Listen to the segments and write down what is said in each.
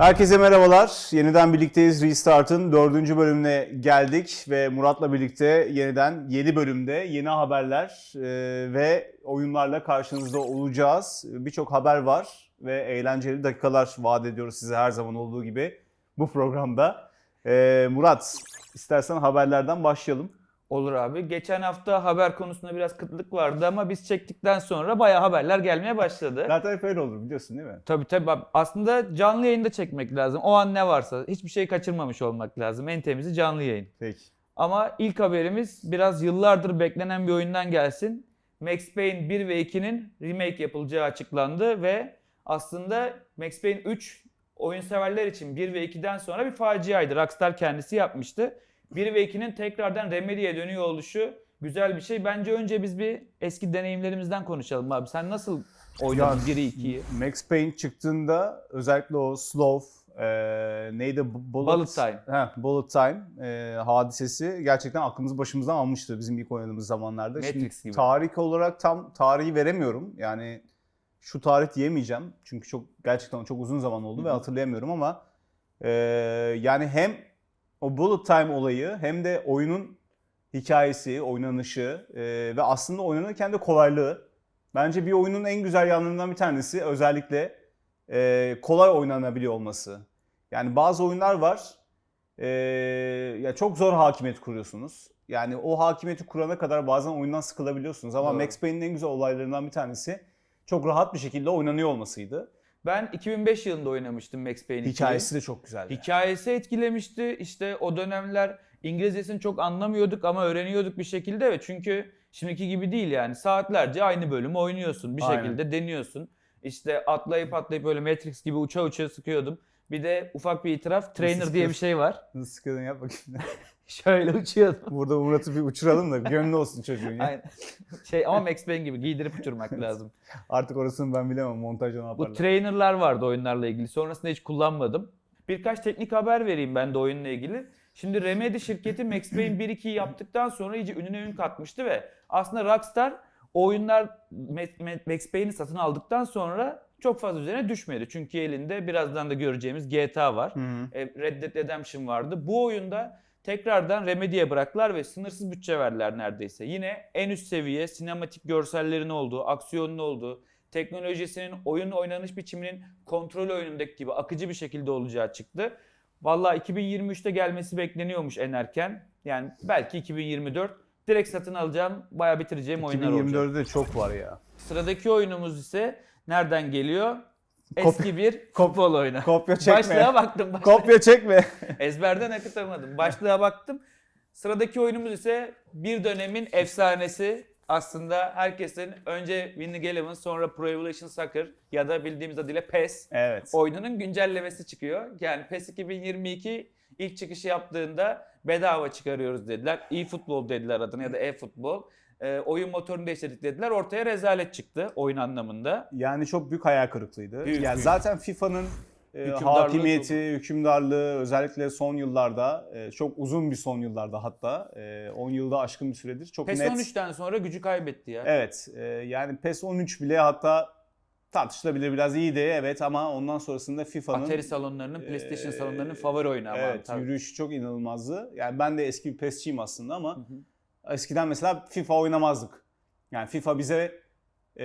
Herkese merhabalar. Yeniden birlikteyiz. Restart'ın dördüncü bölümüne geldik ve Murat'la birlikte yeniden yeni bölümde yeni haberler e, ve oyunlarla karşınızda olacağız. Birçok haber var ve eğlenceli dakikalar vaat ediyoruz size her zaman olduğu gibi bu programda. E, Murat, istersen haberlerden başlayalım. Olur abi. Geçen hafta haber konusunda biraz kıtlık vardı ama biz çektikten sonra bayağı haberler gelmeye başladı. Zaten hep öyle olur biliyorsun değil mi? Tabii tabii. abi. Aslında canlı yayında çekmek lazım. O an ne varsa hiçbir şey kaçırmamış olmak lazım. En temizi canlı yayın. Peki. Ama ilk haberimiz biraz yıllardır beklenen bir oyundan gelsin. Max Payne 1 ve 2'nin remake yapılacağı açıklandı ve aslında Max Payne 3 oyun severler için 1 ve 2'den sonra bir faciaydı. Rockstar kendisi yapmıştı. 1 ve 2'nin tekrardan Remedy'ye dönüyor oluşu güzel bir şey. Bence önce biz bir eski deneyimlerimizden konuşalım abi. Sen nasıl oynadın Ya, 1'i 2'yi? Max Payne çıktığında özellikle o slow e, neydi? Bu- Bullet, Bullet Time. Heh, Bullet Time e, hadisesi gerçekten aklımızı başımızdan almıştı bizim ilk oynadığımız zamanlarda. Matrix gibi. Tarih olarak tam tarihi veremiyorum. Yani şu tarih diyemeyeceğim. Çünkü çok gerçekten çok uzun zaman oldu Hı ve hatırlayamıyorum ama e, yani hem o Bullet Time olayı hem de oyunun hikayesi, oynanışı e, ve aslında oynanırken de kolaylığı. Bence bir oyunun en güzel yanlarından bir tanesi özellikle e, kolay oynanabiliyor olması. Yani bazı oyunlar var e, ya çok zor hakimiyet kuruyorsunuz. Yani o hakimiyeti kurana kadar bazen oyundan sıkılabiliyorsunuz. Ama Doğru. Max Payne'in en güzel olaylarından bir tanesi çok rahat bir şekilde oynanıyor olmasıydı. Ben 2005 yılında oynamıştım Max Payne 2'yi. Hikayesi de çok güzeldi. Hikayesi etkilemişti. İşte o dönemler İngilizcesini çok anlamıyorduk ama öğreniyorduk bir şekilde ve çünkü şimdiki gibi değil yani saatlerce aynı bölümü oynuyorsun bir Aynen. şekilde deniyorsun. İşte atlayıp atlayıp böyle Matrix gibi uça uça sıkıyordum. Bir de ufak bir itiraf trainer diye bir şey var. Nasıl sıkıldın yap bakayım. Şöyle uçuyordum. Burada Murat'ı bir uçuralım da gönlü olsun çocuğun ya. Aynen. Şey ama Max Payne gibi giydirip uçurmak lazım. Artık orasını ben bilemem montajda ne Bu yaparlar. trainerlar vardı oyunlarla ilgili. Sonrasında hiç kullanmadım. Birkaç teknik haber vereyim ben de oyunla ilgili. Şimdi Remedy şirketi Max Payne 1-2'yi yaptıktan sonra iyice ününe ün katmıştı ve aslında Rockstar o oyunlar Ma- Ma- Max Payne'i satın aldıktan sonra çok fazla üzerine düşmedi. Çünkü elinde birazdan da göreceğimiz GTA var. Hı hı. E, Red Dead Redemption vardı. Bu oyunda tekrardan Remedy'ye bıraktılar ve sınırsız bütçe verdiler neredeyse. Yine en üst seviye sinematik görsellerin olduğu, aksiyonun olduğu, teknolojisinin, oyun oynanış biçiminin kontrol oyunundaki gibi akıcı bir şekilde olacağı çıktı. Vallahi 2023'te gelmesi bekleniyormuş en erken. Yani belki 2024. Direkt satın alacağım, bayağı bitireceğim oyunlar olacak. 2024'de de çok var ya. Sıradaki oyunumuz ise nereden geliyor? Kop- Eski bir futbol oyunu. Kopya çekme. Başlığa baktım. başlığa. Kopya çekme. Ezberden akıtamadım. Başlığa baktım. Sıradaki oyunumuz ise bir dönemin efsanesi. Aslında herkesin önce Winning Eleven sonra Pro Evolution Soccer ya da bildiğimiz adıyla PES Evet. oyununun güncellemesi çıkıyor. Yani PES 2022 ilk çıkışı yaptığında bedava çıkarıyoruz dediler. E-futbol dediler adına ya da e-futbol. Ee, oyun motorunu değiştirdik dediler. Ortaya rezalet çıktı oyun anlamında. Yani çok büyük hayal kırıklığıydı. Büyük, yani büyük. zaten FIFA'nın e, Hükümdarlığı hakimiyeti, hükümdarlığı özellikle son yıllarda, e, çok uzun bir son yıllarda hatta, e, 10 yılda aşkın bir süredir çok PES net. 13'ten sonra gücü kaybetti ya. Evet, e, yani PES 13 bile hatta tartışılabilir biraz iyiydi evet ama ondan sonrasında FIFA'nın Atari salonlarının, PlayStation Ee, salonlarının favori oyunu ama. Evet, tabii. yürüyüşü çok inanılmazdı. Yani ben de eski bir PES'çiyim aslında ama Hı hı. Eskiden mesela FIFA oynamazdık. Yani FIFA bize e,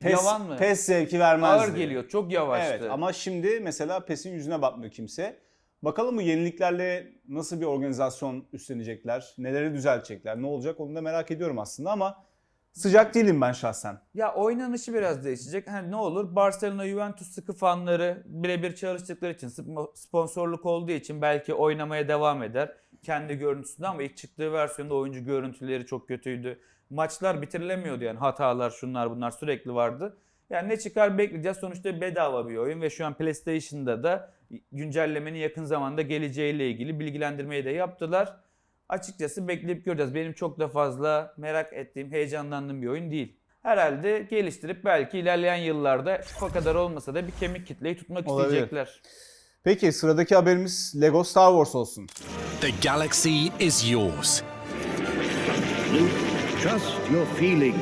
PES, Yavan mı? PES zevki vermezdi. Ağır geliyor, çok yavaştı. Evet ama şimdi mesela PES'in yüzüne bakmıyor kimse. Bakalım bu yeniliklerle nasıl bir organizasyon üstlenecekler, neleri düzeltecekler, ne olacak onu da merak ediyorum aslında ama sıcak değilim ben şahsen. Ya oynanışı biraz değişecek. Hani ne olur Barcelona Juventus sıkı fanları birebir çalıştıkları için sp- sponsorluk olduğu için belki oynamaya devam eder. Kendi görüntüsünden ama ilk çıktığı versiyonda oyuncu görüntüleri çok kötüydü. Maçlar bitirilemiyordu yani hatalar şunlar bunlar sürekli vardı. Yani ne çıkar bekleyeceğiz. Sonuçta bedava bir oyun ve şu an PlayStation'da da güncellemenin yakın zamanda geleceğiyle ilgili bilgilendirmeyi de yaptılar. Açıkçası bekleyip göreceğiz. Benim çok da fazla merak ettiğim, heyecanlandığım bir oyun değil. Herhalde geliştirip belki ilerleyen yıllarda FIFA kadar olmasa da bir kemik kitleyi tutmak Olabilir. isteyecekler. Peki sıradaki haberimiz Lego Star Wars olsun. The galaxy is yours. Luke, trust your feeling.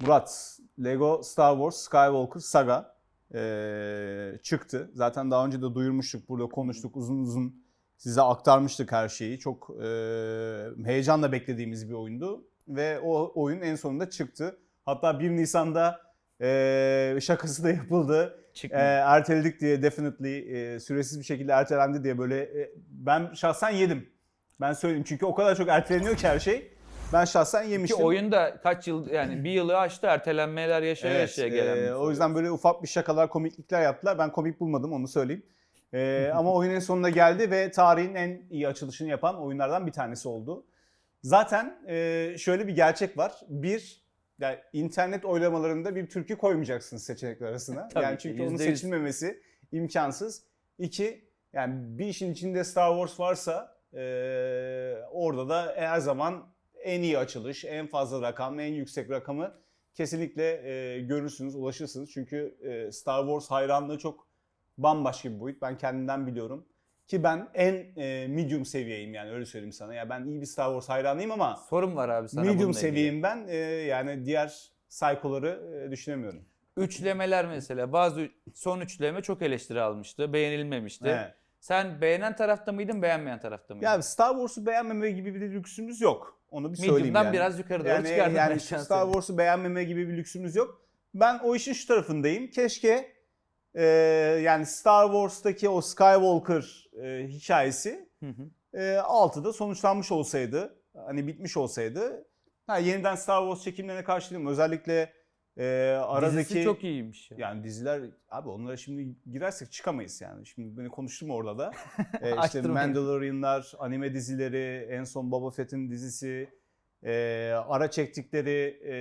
Murat, Lego Star Wars Skywalker Saga ee, çıktı. Zaten daha önce de duyurmuştuk, burada konuştuk uzun uzun size aktarmıştık her şeyi. Çok eee, heyecanla beklediğimiz bir oyundu ve o oyun en sonunda çıktı. Hatta 1 Nisan'da eee, şakası da yapıldı. E, Çıkmıyor. erteledik diye definitely e, süresiz bir şekilde ertelendi diye böyle e, ben şahsen yedim. Ben söyleyeyim çünkü o kadar çok erteleniyor ki her şey. Ben şahsen Ki yemiştim. oyun da kaç yıl yani bir yılı aştı ertelenmeler yaşaya Evet, yaşaya gelen. e, o yüzden böyle ufak bir şakalar, komiklikler yaptılar. Ben komik bulmadım onu söyleyeyim. E, ama oyun en sonunda geldi ve tarihin en iyi açılışını yapan oyunlardan bir tanesi oldu. Zaten e, şöyle bir gerçek var. Bir, yani internet oylamalarında bir türkü koymayacaksınız seçenekler arasına. Tabii yani ki, çünkü onun seçilmemesi imkansız. İki, yani bir işin içinde Star Wars varsa e, orada da her zaman en iyi açılış, en fazla rakam, en yüksek rakamı kesinlikle e, görürsünüz, ulaşırsınız. Çünkü e, Star Wars hayranlığı çok bambaşka bir boyut. Ben kendimden biliyorum. Ki ben en e, medium seviyeyim yani öyle söyleyeyim sana. Ya ben iyi bir Star Wars hayranıyım ama Sorum var abi sana bununla medium ilgili. seviyeyim ben. E, yani diğer psycho'ları e, düşünemiyorum. Üçlemeler mesela bazı son üçleme çok eleştiri almıştı. Beğenilmemişti. Evet. Sen beğenen tarafta mıydın beğenmeyen tarafta mıydın? Ya Star Wars'u beğenmeme gibi bir lüksümüz yok. Onu bir söyleyeyim Medium'dan yani. biraz yukarı doğru yani, çıkardım yani Star. Wars'u beğenmeme gibi bir lüksümüz yok. Ben o işin şu tarafındayım. Keşke e, yani Star Wars'taki o Skywalker e, hikayesi Hı hı. e, 6'da sonuçlanmış olsaydı, hani bitmiş olsaydı. Ha, yeniden Star Wars çekimlerine karşı değilim. Özellikle e, aradaki Dizisi çok iyiymiş. Ya. yani diziler abi onlara şimdi girersek çıkamayız yani. Şimdi beni konuştum orada da. Ee, işte. Mandalorianlar, anime dizileri, en son Boba Fett'in dizisi, e, ara çektikleri e,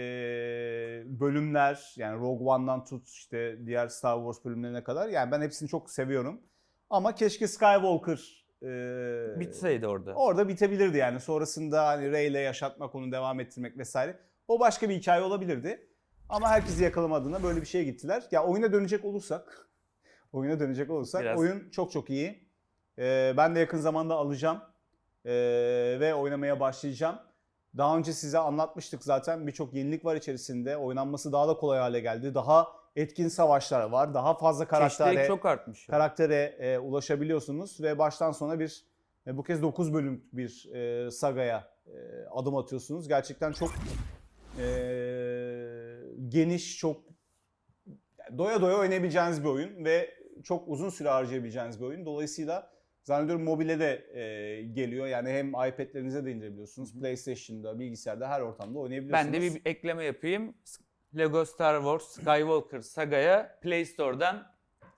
bölümler yani Rogue One'dan tut işte diğer Star Wars bölümlerine kadar. Yani ben hepsini çok seviyorum. Ama keşke Skywalker e, Bitseydi orada. Orada bitebilirdi yani. Sonrasında hani Rey ile yaşatmak, onu devam ettirmek vesaire. O başka bir hikaye olabilirdi. Ama herkesi yakalama adına böyle bir şeye gittiler. Ya oyuna dönecek olursak, oyuna dönecek olursak Biraz. oyun çok çok iyi. Ee, ben de yakın zamanda alacağım Ee, ve oynamaya başlayacağım. Daha önce size anlatmıştık zaten birçok yenilik var içerisinde. Oynanması daha da kolay hale geldi. Daha etkin savaşlar var. Daha fazla karaktere, Çeşitlilik çok artmış. ya. karaktere e, ulaşabiliyorsunuz ve baştan sona bir e, bu kez 9 bölüm bir e, sagaya e, adım atıyorsunuz. Gerçekten çok e, geniş, çok doya doya oynayabileceğiniz bir oyun ve çok uzun süre harcayabileceğiniz bir oyun. Dolayısıyla zannediyorum mobile de e, geliyor. Yani hem iPad'lerinize de indirebiliyorsunuz. PlayStation'da, bilgisayarda her ortamda oynayabiliyorsunuz. Ben de bir ekleme yapayım. Lego Star Wars Skywalker Saga'ya Play Store'dan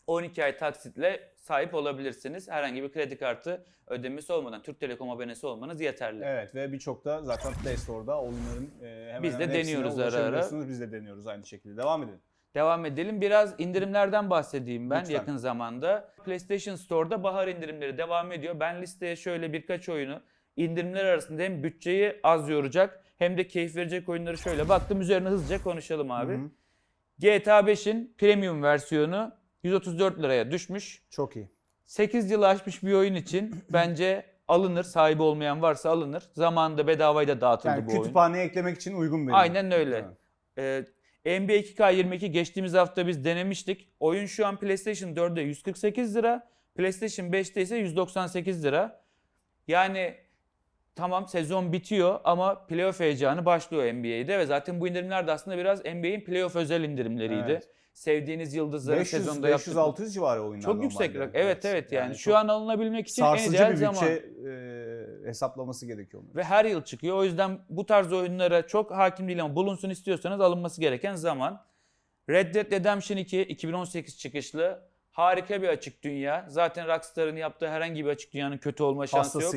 12 ay taksitle sahip olabilirsiniz. Herhangi bir kredi kartı ödemesi olmadan, Türk Telekom abonesi olmanız yeterli. Evet ve birçok da zaten Play Store'da oyunların e, hemen Biz de hemen deniyoruz ara ara. Biz de deniyoruz aynı şekilde. Devam edin. Devam edelim. Biraz indirimlerden bahsedeyim ben Lütfen. yakın zamanda. PlayStation Store'da bahar indirimleri devam ediyor. Ben listeye şöyle birkaç oyunu indirimler arasında hem bütçeyi az yoracak hem de keyif verecek oyunları şöyle baktım üzerine hızlıca konuşalım abi. Hı hı. GTA 5'in premium versiyonu 134 liraya düşmüş. Çok iyi. 8 yılı aşmış bir oyun için bence alınır. Sahibi olmayan varsa alınır. Zamanında bedavaya da dağıtıldı Yani bu oyun. kütüphaneye eklemek için uygun benim. Aynen öyle. Evet. Ee, NBA 2K22 geçtiğimiz hafta biz denemiştik. Oyun şu an PlayStation 4'de 148 lira. PlayStation 5'te ise 198 lira. Yani tamam sezon bitiyor ama playoff heyecanı başlıyor NBA'de ve zaten bu indirimler de aslında biraz NBA'in playoff özel indirimleriydi. Evet. Sevdiğiniz yıldızları 500, sezonda yaptık. 500-600 civarı oyunlar Çok yüksek rakam. Evet evet yani, şu çok an alınabilmek için en sarsıcı ideal bir zaman. bütçe e, hesaplaması gerekiyor. Ve her yıl çıkıyor. O yüzden bu tarz oyunlara çok hakim değil ama bulunsun istiyorsanız alınması gereken zaman. Red Dead Redemption 2 2018 çıkışlı. Harika bir açık dünya. Zaten Rockstar'ın yaptığı herhangi bir açık dünyanın kötü olma şansı yok.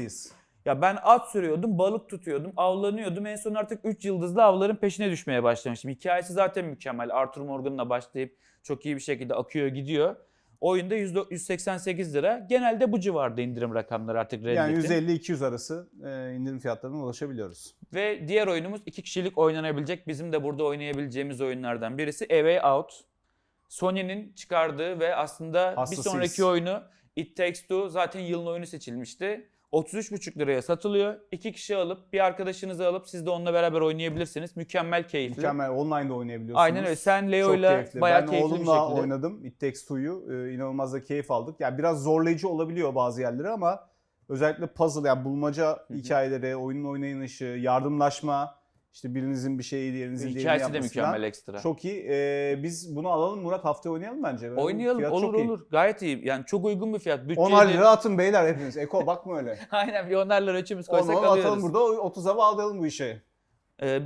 Ya ben at sürüyordum, balık tutuyordum, avlanıyordum. En son artık 3 yıldızlı avların peşine düşmeye başlamıştım. Hikayesi zaten mükemmel. Arthur Morgan'la başlayıp çok iyi bir şekilde akıyor gidiyor. Oyunda 100 188 lira. Genelde bu civarda indirim rakamları artık Red Yani Dead'in. 150-200 arası e, indirim fiyatlarına ulaşabiliyoruz. Ve diğer oyunumuz iki kişilik oynanabilecek bizim de burada oynayabileceğimiz oyunlardan birisi A Way Out. Sony'nin çıkardığı ve aslında Hastasıyız. bir sonraki oyunu It Takes Two zaten yılın oyunu seçilmişti. 33,5 liraya satılıyor. İki kişi alıp bir arkadaşınızı alıp siz de onunla beraber oynayabilirsiniz. Mükemmel keyifli. Mükemmel online'da oynayabiliyorsunuz. Aynen öyle. Sen Leo'yla bayağı ben keyifli bir oğlumla şekilde. oynadım. It Takes Two'yu. Ee, inanılmaz da keyif aldık. Yani biraz zorlayıcı olabiliyor bazı yerleri ama özellikle puzzle yani bulmaca hikayeleri, oyunun oynanışı, yardımlaşma, işte birinizin bir şeyi diğerinizin diğerini Hikayesi de yapması mükemmel ekstra. Çok iyi. Ee, biz bunu alalım Murat haftaya oynayalım bence. Oynayalım Fiyat olur çok iyi. olur. Gayet iyi. Yani çok uygun bir fiyat. Bütçeli. 10'ar lira atın beyler hepiniz. Eko bakma öyle. Aynen bir onlarla üçümüz 10 koysak atalım alıyoruz. burada 30'a bağlayalım bu işe. Ee,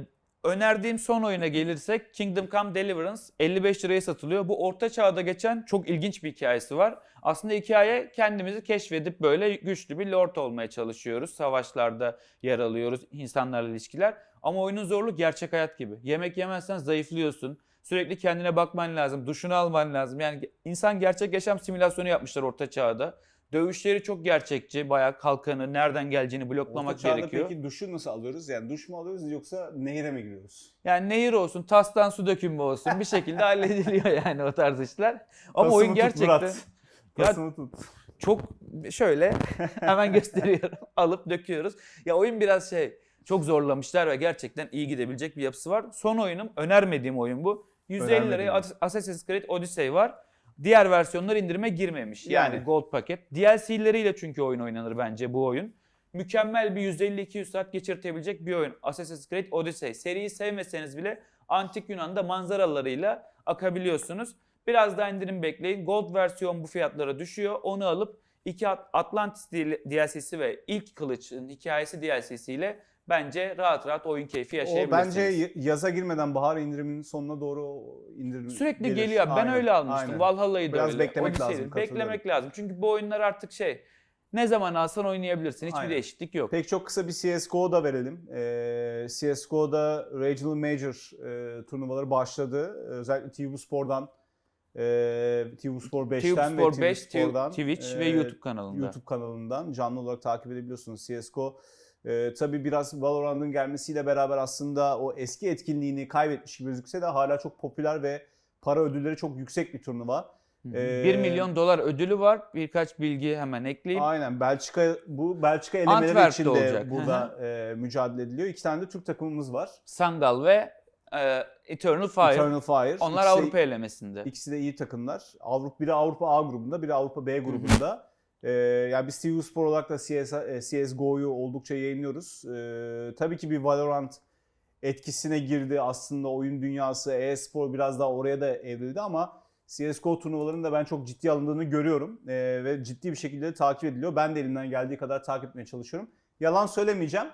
önerdiğim son oyuna gelirsek Kingdom Come Deliverance 55 liraya satılıyor. Bu orta çağda geçen çok ilginç bir hikayesi var. Aslında hikaye kendimizi keşfedip böyle güçlü bir lord olmaya çalışıyoruz. Savaşlarda yer alıyoruz, insanlarla ilişkiler. Ama oyunun zorluğu gerçek hayat gibi. Yemek yemezsen zayıflıyorsun. Sürekli kendine bakman lazım, duşunu alman lazım. Yani insan gerçek yaşam simülasyonu yapmışlar orta çağda. Dövüşleri çok gerçekçi. Bayağı kalkanı, nereden geleceğini bloklamak Orta çağda gerekiyor. peki duşu nasıl alıyoruz? Yani duş mu alıyoruz yoksa nehire mi giriyoruz? Yani nehir olsun, tastan su dökümü olsun bir şekilde hallediliyor yani o tarz işler. Ama Tasını oyun tut gerçekten Murat. Ya- Tasını tut. çok şöyle hemen gösteriyorum. Alıp döküyoruz. Ya oyun biraz şey çok zorlamışlar ve gerçekten iyi gidebilecek bir yapısı var. Son oyunum önermediğim oyun bu. 150 liraya. As- Assassin's Creed Odyssey var. Diğer versiyonlar indirime girmemiş. Yani, Yani. Gold paket. DLC'leriyle çünkü oyun oynanır bence bu oyun. Mükemmel bir 150-200 saat geçirtebilecek bir oyun. Assassin's Creed Odyssey. Seriyi sevmeseniz bile antik Yunan'da manzaralarıyla akabiliyorsunuz. Biraz daha indirim bekleyin. Gold versiyon bu fiyatlara düşüyor. Onu alıp iki At- Atlantis DLC'si ve ilk Kılıç'ın hikayesi DLC'siyle bence rahat rahat oyun keyfi O yaşayabilirsiniz. bence y- yaza girmeden bahar indiriminin sonuna doğru o indirim Sürekli gelir. geliyor. Ben Aynen, öyle almıştım. Valhalla'yı da Biraz öyle. beklemek Odyssey'yi lazım. Beklemek lazım. Çünkü bu oyunlar artık şey ne zaman alsan oynayabilirsin. Hiçbir Aynen. değişiklik yok. Pek çok kısa bir CSGO da verelim. Ee, CSGO'da Regional Major e, turnuvaları başladı. Özellikle TV Spor'dan e, TV Spor 5'ten Tube ve Spor 5, TV Spor'dan Twitch ve e, YouTube kanalında. YouTube kanalından canlı olarak takip edebiliyorsunuz. CSGO e, tabii biraz Valorant'ın gelmesiyle beraber aslında o eski etkinliğini kaybetmiş gibi gözükse de hala çok popüler ve para ödülleri çok yüksek bir turnuva. Ee, 1 milyon dolar ödülü var. Birkaç bilgi hemen ekleyeyim. Aynen Belçika bu Belçika elemeleri Antwerp'te için de olacak. burada e, mücadele ediliyor. İki tane de Türk takımımız var. Sandal ve e, Eternal Fire. Eternal Fire. Onlar İkisi Avrupa elemesinde. İkisi de iyi takımlar. Avrupa biri Avrupa A grubunda, biri Avrupa B grubunda. Ee, yani biz TV Spor olarak da CS, e, CSGO'yu oldukça yayınlıyoruz. Ee, tabii ki bir Valorant etkisine girdi aslında oyun dünyası, e-spor biraz daha oraya da evrildi ama CSGO turnuvalarının da ben çok ciddi alındığını görüyorum Ee, ve ciddi bir şekilde de takip ediliyor. Ben de elimden geldiği kadar takip etmeye çalışıyorum. Yalan söylemeyeceğim.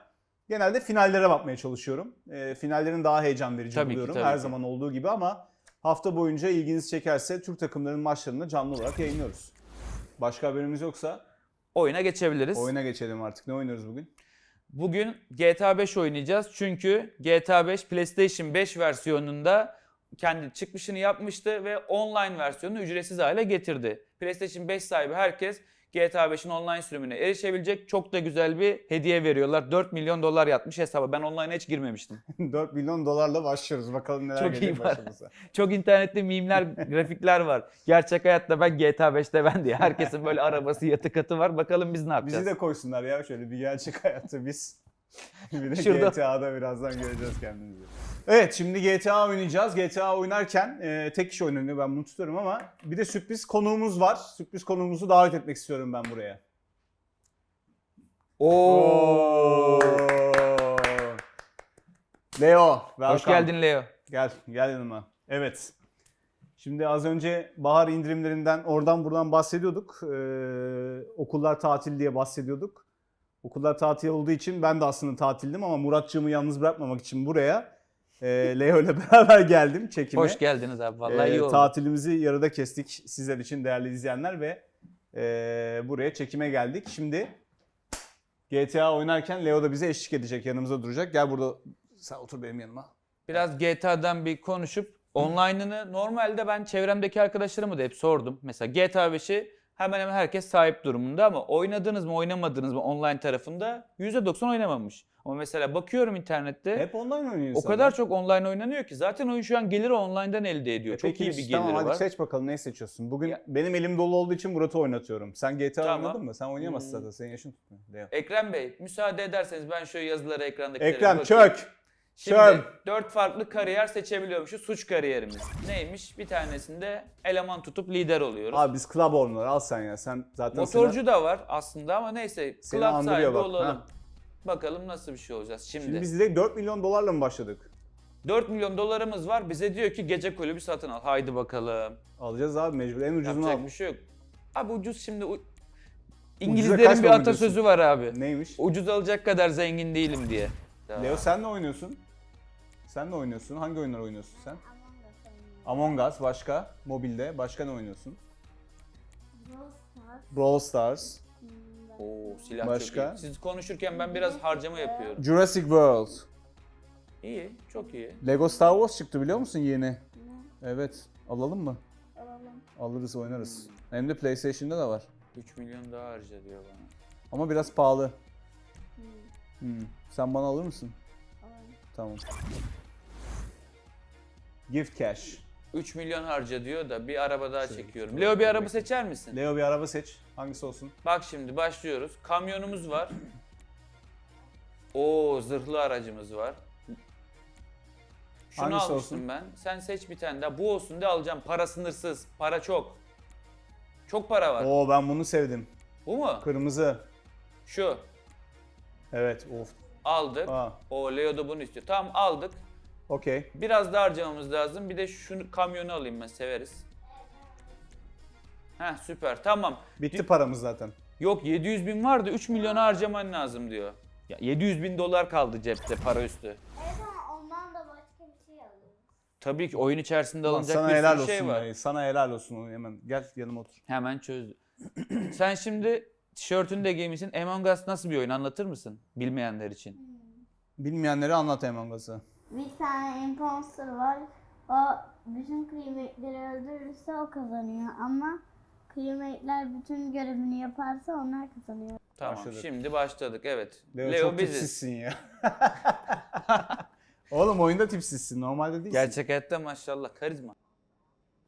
Genelde finallere bakmaya çalışıyorum. Ee, finallerin daha heyecan verici Tabii ki, buluyorum tabii her ki. zaman olduğu gibi ama hafta boyunca ilginizi çekerse Türk takımlarının maçlarını canlı olarak yayınlıyoruz. Başka haberimiz yoksa Oyuna geçebiliriz. oyuna geçelim artık. Ne oynuyoruz bugün? Bugün GTA 5 oynayacağız. Çünkü GTA 5 PlayStation 5 versiyonunda kendi çıkmışını yapmıştı ve online versiyonunu ücretsiz hale getirdi. PlayStation 5 sahibi herkes GTA 5'in online sürümüne erişebilecek. Çok da güzel bir hediye veriyorlar. 4 milyon dolar yatmış hesaba. Ben online'a hiç girmemiştim. 4 milyon dolarla başlıyoruz. Bakalım neler Çok gelecek iyi var. başımıza. Çok internette mimler, grafikler var. Gerçek hayatta ben GTA 5'te ben diye. Herkesin böyle arabası, yatı katı var. Bakalım biz ne yapacağız? Bizi de koysunlar ya şöyle bir gerçek hayatta biz. bir de Şurada. GTA'da birazdan göreceğiz kendimizi. Evet şimdi GTA oynayacağız. GTA oynarken e, tek kişi oynanıyor ben bunu tutuyorum ama bir de sürpriz konuğumuz var. Sürpriz konuğumuzu davet etmek istiyorum ben buraya. Oo. Leo, welcome. Hoş geldin Leo. Gel, gel yanıma. Evet. Şimdi az önce bahar indirimlerinden oradan buradan bahsediyorduk. Ee, okullar tatil diye bahsediyorduk. Okullar tatil olduğu için ben de aslında tatildim ama Muratçığımı yalnız bırakmamak için buraya e, Leo ile beraber geldim çekime. Hoş geldiniz abi. Vallahi Ee, iyi oldu. Tatilimizi yarıda kestik sizler için değerli izleyenler ve e, buraya çekime geldik. Şimdi GTA oynarken Leo da bize eşlik edecek, yanımıza duracak. Gel burada sen otur benim yanıma. Biraz GTA'dan bir konuşup online'ını normalde ben çevremdeki arkadaşlarıma da hep sordum. Mesela GTA 5'i hemen hemen herkes sahip durumunda ama oynadınız mı oynamadınız mı online tarafında %90 oynamamış. Ama mesela bakıyorum internette Hep online oynuyor o insanlar. kadar çok online oynanıyor ki zaten oyun şu an geliri online'dan elde ediyor. E çok peki, iyi bir geliri tamam, hadi var. seç bakalım ne seçiyorsun. Bugün Ya- benim elim dolu olduğu için Murat'ı oynatıyorum. Sen GTA Tamam. oynadın mı? Sen oynayamazsın Hmm. zaten. Senin yaşın tutmuyor. Ekrem Bey müsaade ederseniz ben şu yazıları ekrandaki Ekrem çök. Şimdi dört farklı kariyer seçebiliyormuşuz. Suç kariyerimiz. Neymiş? Bir tanesinde eleman tutup lider oluyoruz. Abi biz club owner al sen ya. Sen zaten Motorcu da var aslında ama neyse Seni club andırıyor sahibi bak, olalım. ha. Bakalım nasıl bir şey olacağız. Şimdi, Şimdi biz de 4 milyon dolarla mı başladık? 4 milyon dolarımız var. Bize diyor ki gece kulübü satın al. Haydi bakalım. Alacağız abi mecbur. En ucuzunu Yapacak al. bir şey yok. Abi ucuz şimdi u- İngilizlerin bir atasözü var abi. Neymiş? Ucuz alacak kadar zengin değilim diye. Leo sen ne oynuyorsun? Sen ne oynuyorsun? Hangi oyunlar oynuyorsun sen? Among Us başka? Mobilde. Başka ne oynuyorsun? Brawl Stars. Oo silah Başka? çok iyi. Siz konuşurken ben biraz harcama yapıyorum. Jurassic World. İyi, çok iyi. Lego Star Wars çıktı biliyor musun yeni? Evet. Alalım mı? Alalım. Alırız oynarız. Hem de PlayStation'da da var. 3 milyon daha harca diyor bana. Ama biraz pahalı. Hmm. Sen bana alır mısın? Tamam. Gift cash. 3 milyon harca diyor da bir araba daha Şöyle, çekiyorum. Leo bir araba seçer misin? Leo bir araba seç. Hangisi olsun? Bak şimdi başlıyoruz. Kamyonumuz var. Oo zırhlı aracımız var. Şunu Hangisi almıştım olsun? ben. Sen seç bir tane daha. Bu olsun diye alacağım. Para sınırsız. Para çok. Çok para var. Oo ben bunu sevdim. Bu mu? Kırmızı. Şu. Evet. Of. Aldık. Aa. O Leo da bunu istiyor. Tamam aldık. Okey. Biraz daha harcamamız lazım. Bir de şu kamyonu alayım ben severiz. Heh süper tamam. Bitti paramız zaten. Yok 700 bin vardı 3 milyonu harcaman lazım diyor. Ya 700 bin dolar kaldı cepte para üstü. Evet ama ondan da başka bir şey alıyoruz. Tabii ki oyun içerisinde Lan alınacak sana bir helal sürü olsun. şey var. ya. Sana helal olsun hemen. Gel yanıma otur. Hemen çözdü. Sen şimdi tişörtünü de giymişsin. Among Us nasıl bir oyun anlatır mısın bilmeyenler için? Bilmeyenlere anlat Among Us'ı. Bir tane imposter var. O bütün kıymetleri öldürürse o kazanıyor ama kıymetler bütün görevini yaparsa onlar kazanıyor. Tamam Başladık. şimdi başladık evet. Leo, Leo, çok biziz. tipsizsin ya. Oğlum oyunda tipsizsin. Normalde değilsin. Gerçek hayatta maşallah karizma.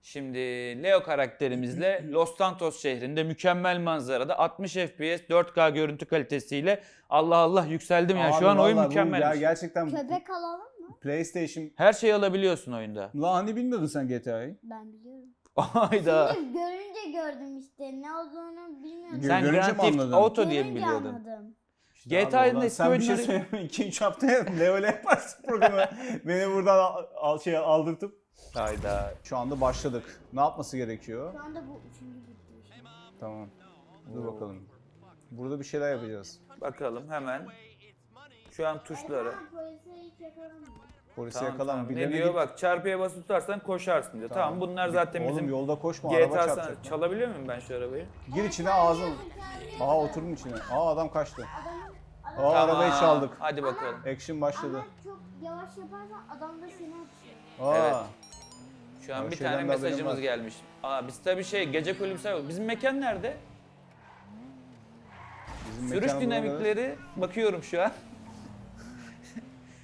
Şimdi Leo karakterimizle Los Santos şehrinde mükemmel manzarada 60 FPS 4K görüntü kalitesiyle Allah Allah yükseldim yani Abi şu an oyun vallahi bu mükemmel. Ya gerçekten Köpek alalım mı? PlayStation... Her şeyi alabiliyorsun oyunda. Lan hani bilmiyordun sen GTA'yı? Ben biliyorum. Hayda. Şimdi görünce gördüm işte ne olduğunu bilmiyordum. Sen görünce Grand mi Theft anladın? Auto diye mi Görünce biliyordun? anladım. GTA'nın Abi, eski Sen bir şey oyunları- söyleme. 2-3 haftaya Leo ile yaparsın programı. Beni buradan al, al- şey aldırtıp. Hayda. Şu anda başladık. Ne yapması gerekiyor? Şu anda bu üçüncü bitti. işte. Tamam. Dur bakalım. Burada bir şeyler yapacağız. Bakalım hemen. Şu an tuşları. Tamam, polise Tamam, yakalan. tamam. Ne diyor git. bak çarpıya basılı tutarsan koşarsın diyor. Tamam, bunlar zaten Oğlum bizim yolda koşma araba GTA çarpacak. sana çalabiliyor muyum ben şu arabayı? Gir içine ağzını. Aa oturdum içine. Aa adam kaçtı. Aa arabayı Tamam, çaldık. Hadi bakalım. Action başladı. ama çok yavaş yaparsan adam da seni atıyor. Aa. Evet. Şu an bir şeyden tane de haberim mesajımız var. gelmiş. Aa biz tabii şey gece kulübü sayıyoruz. Bizim mekan nerede? Bizim Sürüş mekana bulana kadar- dinamikleri bakıyorum şu an.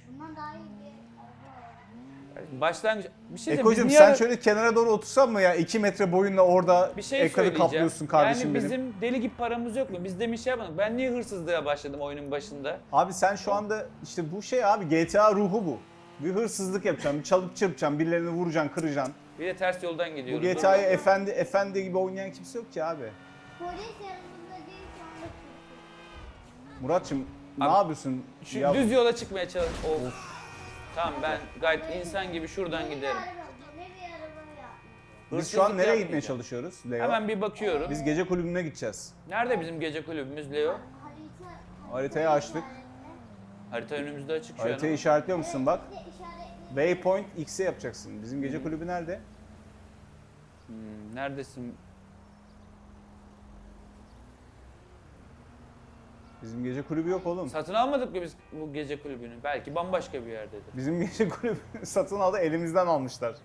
Bundan daha iyi bir araba var. Başlangıç bir şey. Eko'cum biz niye sen ara- şöyle kenara doğru otursan mı ya? 2 metre boyunla orada bir şey ekranı söyleyeceğim. kaplıyorsun kardeşim yani benim. bizim deli gibi paramız yok mu? Biz demiş şey yapmadık. Ben niye hırsızlığa başladım oyunun başında? Abi sen şu anda işte bu şey abi GTA ruhu bu. Bir hırsızlık yapacaksın, bir çalıp çırpacaksın, birilerini vuracaksın, kıracaksın. Bir de ters yoldan Bu gidiyoruz. GTA'yı efendi efendi gibi oynayan kimse yok ki abi. Polis yanımızda değil. Muratçım ne Abi, yapıyorsun? Şu Ya- düz yola çıkmaya çalış. Of. Tamam ben gayet insan gibi şuradan giderim. Biz şu an Hırsızlık nereye gitmeye yapmayacağım. çalışıyoruz Leo? Hemen bir bakıyorum. Biz gece kulübüne gideceğiz. Nerede bizim gece kulübümüz Leo? Harita, Haritayı açtık. Harita önümüzde açık şu Haritayı an. işaretliyor musun bak? Waypoint X'e yapacaksın. Bizim gece kulübü nerede? Hmm, neredesin? Bizim gece kulübü yok oğlum. Satın almadık mı biz bu gece kulübünü? Belki bambaşka bir yerdedir. Bizim gece kulübü satın aldı elimizden almışlar.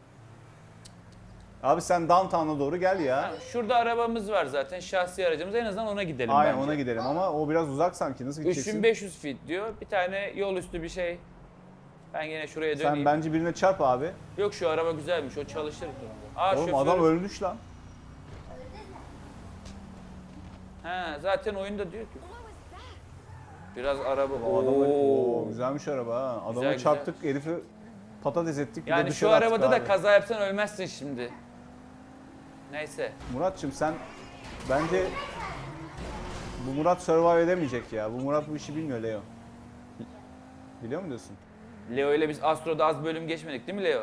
Abi sen downtown'a doğru gel ya. Ha, Şurada arabamız var zaten şahsi aracımız en azından ona gidelim Aynen bence. ona gidelim ama o biraz uzak sanki. Nasıl gideceksin? 3500 feet diyor. Bir tane yol üstü bir şey. Ben yine şuraya döneyim. Sen bence birine çarp abi. Yok şu araba güzelmiş o çalışır. Aa Oğlum şoförü- adam ölmüş lan. He zaten oyunda diyor ki. Biraz araba. O Oo. Güzelmiş araba ha. Adama Güzel, çarptık herifi patates ettik. bir de Yani şu dışarı attık arabada da abi. kaza yapsan ölmezsin şimdi. Neyse. Muratçım sen bence bu Murat survive edemeyecek ya. Bu Murat bu işi bilmiyor Leo. Biliyor mu diyorsun? Leo ile biz Astro'da az bölüm geçmedik değil mi Leo?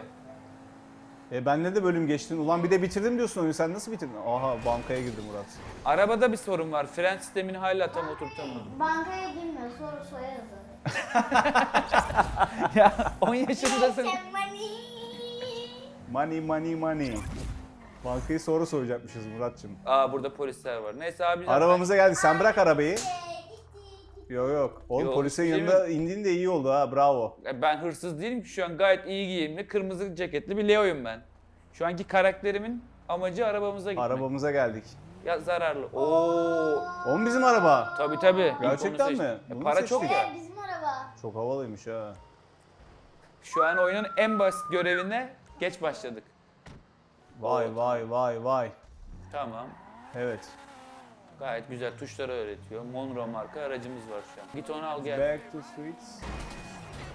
E benle de bölüm geçtin. Ulan bir de bitirdim diyorsun oyunu. Sen nasıl bitirdin? Aha bankaya girdi Murat. Arabada bir sorun var. Fren sistemini hala tam oturtamadım. Bankaya girmiyor soru soyarız. ya 10 yaşındasın. Money money money. Bankayı sonra soyacakmışız Muratçım. Aa burada polisler var. Neyse abi. Arabamıza geldi. Sen bırak arabayı. Yok yok. Oğlum Yok, polisin değil yanında indiğin de iyi oldu ha. Bravo. Ya Ben hırsız değilim ki şu an gayet iyi giyimli, kırmızı ceketli bir Leo'yum ben. Şu anki karakterimin amacı arabamıza gitmek. Arabamıza geldik. Ya zararlı. Oo. O mu bizim araba? Tabii tabii. İlk Gerçekten mi? E, Bunu para çok seçtik. ya. Evet bizim araba. Çok havalıymış ha. Şu an oyunun en basit görevine geç başladık. Vay vay vay vay. Tamam. Evet. Gayet güzel tuşları öğretiyor. Monroe marka aracımız var şu an. Git onu al gel. Back to streets.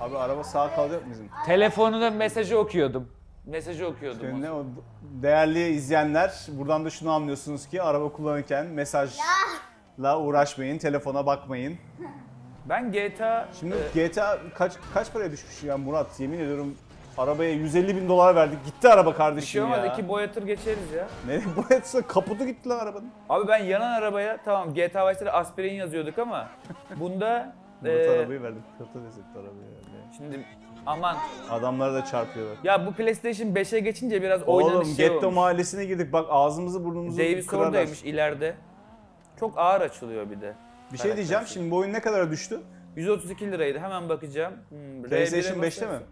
Abi araba sağ kalacak mı bizim? Telefonunda mesajı okuyordum. Mesajı okuyordum. Şimdi o değerli izleyenler buradan da şunu anlıyorsunuz ki araba kullanırken mesajla uğraşmayın, telefona bakmayın. Ben GTA... Şimdi e, GTA kaç kaç paraya düşmüş ya Murat? Yemin ediyorum arabaya 150 bin dolar verdik. Gitti araba bir kardeşim şey olmaz. ya. iki boyatır geçeriz ya. Ne bu etse kaputu gitti lan arabanın. Abi ben yanan arabaya tamam GTA Vice'de aspirin yazıyorduk ama bunda Murat e, arabayı verdik. Patates etti arabayı. şimdi aman Adamları da çarpıyorlar. ya bu PlayStation 5'e geçince biraz oynanış Oğlum şey getto olmuş. mahallesine girdik. Bak ağzımızı burnumuzu Davis kırarlar. oradaymış ileride. Çok ağır açılıyor bir de. Bir şey diyeceğim. Şimdi bu oyun ne kadara düştü? 132 liraydı hemen bakacağım. Hmm, PlayStation R1'e 5'te mi? basarsan-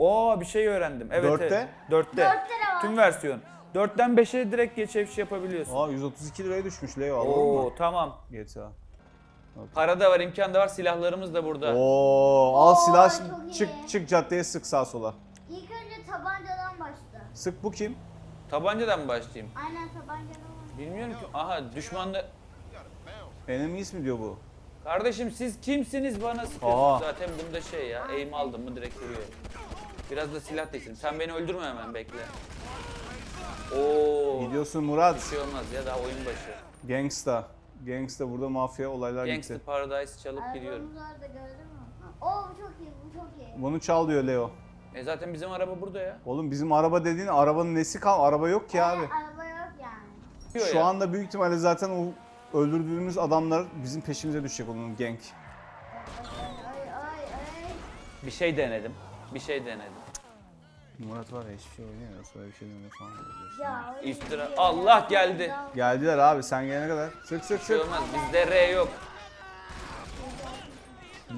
Oo bir şey öğrendim. Evet, Dörtte? evet. 4'te. 4 lira var. Tüm versiyon. 4'ten 5'e direkt geçiş yapabiliyorsun. Aa 132 liraya düşmüş Leo alalım mı? Oo tamam. GTA. Para da var, imkan da var, silahlarımız da burada. Oo, al Oo, silah çok iyi. çık çık caddeye sık sağa sola. İlk önce tabancadan başla. Sık bu kim? Tabancadan mı başlayayım? Aynen tabancadan başla. Bilmiyorum ki. Aha düşmanla... Enemies mi diyor bu? Kardeşim siz kimsiniz bana sıkıyorsunuz Aa. zaten bunda şey ya. Aim aldım mı direkt vuruyor. Biraz da silah değiştirdim. Sen beni öldürme hemen bekle. Oo. Gidiyorsun Murat. Bir şey olmaz ya daha oyun başı. Gangsta. Gangsta burada mafya olaylar Gangsta gitti. Paradise çalıp gidiyorum. Arabamız orada gördün mü? Oo bu çok iyi bu çok iyi. Bunu çal diyor Leo. E zaten bizim araba burada ya. Oğlum bizim araba dediğin arabanın nesi kal? Araba yok ki abi. Araba yok yani. Diyor Şu ya. anda büyük ihtimalle zaten o öldürdüğümüz adamlar bizim peşimize düşecek onun gang. Ay ay ay. Bir şey denedim. Bir şey denedim. Murat var ya hiçbir şey oynayamıyor. Sonra bir şey demiyor falan. diyorsun. Ya öyle İftira. bir- Allah geldi. Geldiler abi sen gelene kadar. Sık sık Bir şey sık. olmaz. Bizde R yok.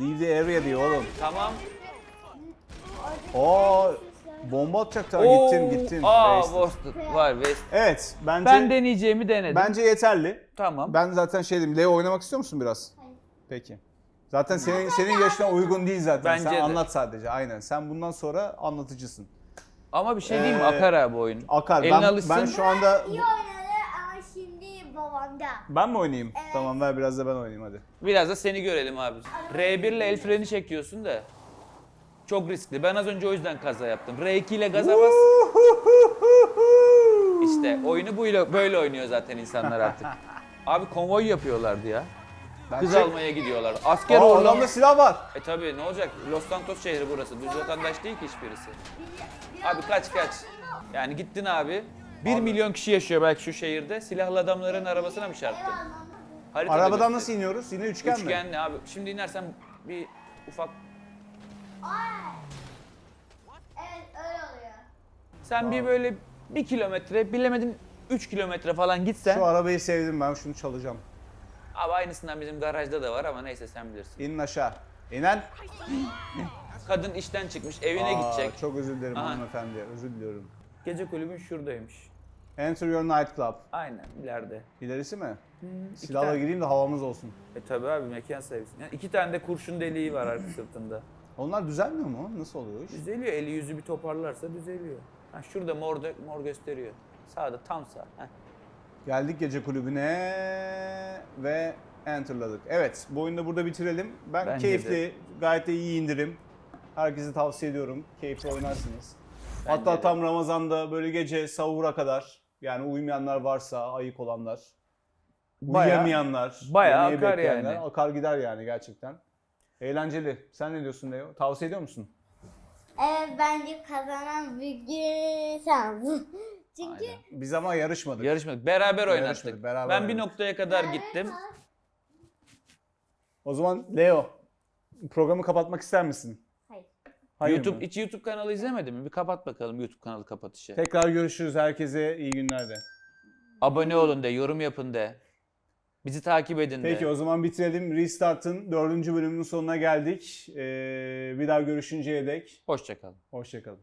Leave the area diyor oğlum. Tamam. Oo bomba atacaklar. Oo, Gittin gittin. Aa, Wasted. Wasted. Var West. Evet bence Ben deneyeceğimi denedim. bence yeterli. Tamam. Ben zaten şey dedim. Leo oynamak istiyor musun biraz? Hayır. Peki. Zaten senin senin yaşına uygun değil zaten. Bence Sen de. anlat sadece. Aynen. Sen bundan sonra anlatıcısın. Ama bir şey diyeyim mi? Ee, Akar abi oyun. Akar. Eline Ben, alışsın. ben şu anda İyi oynadı ama şimdi babamda. ben mi oynayayım? Evet. Tamam ver biraz da ben oynayayım hadi. Biraz da seni görelim abi. R1 ile el freni çekiyorsun da. Çok riskli. Ben az önce o yüzden kaza yaptım. R2 ile gaza bas. İşte oyunu buyla, böyle oynuyor zaten insanlar artık. Abi konvoy yapıyorlardı ya. Kız çek- almaya gidiyorlar. Asker Aa, adamda silah var. E tabi ne olacak? Los Santos şehri burası. Düz vatandaş değil ki hiçbirisi. Abi kaç kaç. Yani gittin abi. 1 milyon kişi yaşıyor belki şu şehirde. Silahlı adamların arabasına mı çarptın? Haritada Arabadan gösteriyor. nasıl iniyoruz? Yine üçgen, mi? Üçgenli abi. Şimdi inersen bir ufak... Evet öyle oluyor. Sen bir böyle bir kilometre, bilemedin 3 kilometre falan gitsen. Şu arabayı sevdim ben şunu çalacağım. Abi aynısından bizim garajda da var ama neyse sen bilirsin. İnin aşağı. İnen. Kadın işten çıkmış, evine Aa, gidecek. Çok özür dilerim Aha. hanımefendi. Özür diliyorum. Gece kulübün şuradaymış. Enter your nightclub. Aynen ileride. İlerisi mi? iki Silahla tane. gireyim de havamız olsun. E tabi abi mekan sevsin. Yani iki tane de kurşun deliği var arka sırtında. Onlar düzelmiyor mu? Nasıl oluyor iş? Düzeliyor. Eli yüzü bir toparlarsa düzeliyor. Ha, şurada mor, mor gösteriyor. Sağda tam sağ. Heh. Geldik gece kulübüne ve enterladık. Evet bu oyunu da burada bitirelim. Ben Bence keyifli, de. gayet de iyi indirim. Herkese tavsiye ediyorum. Keyifli oynarsınız. Bence Hatta de. tam Ramazan'da böyle gece sahura kadar yani uyumayanlar varsa ayık olanlar, Bayağı- uyuyamayanlar, bayağı akar yani. Akar gider yani gerçekten. Eğlenceli. Sen ne diyorsun Leo? Tavsiye ediyor musun? Evet bence kazanan büyük şans. Çünkü Aynen. Biz ama yarışmadık. Yarışmadık. Beraber oynattık. Yarışmadık, beraber ben bir oynadık. noktaya kadar gittim. O zaman Leo programı kapatmak ister misin? Hayır. Hayır YouTube mı? hiç YouTube kanalı izlemedin mi? Bir kapat bakalım YouTube kanalı kapatışı. Tekrar görüşürüz. Herkese iyi günler de. Abone olun de, yorum yapın de. Bizi takip edin de. Peki o zaman bitirelim. Restart'ın dördüncü bölümünün sonuna geldik. Ee, bir daha görüşünceye dek Hoşçakalın. hoşçakalın.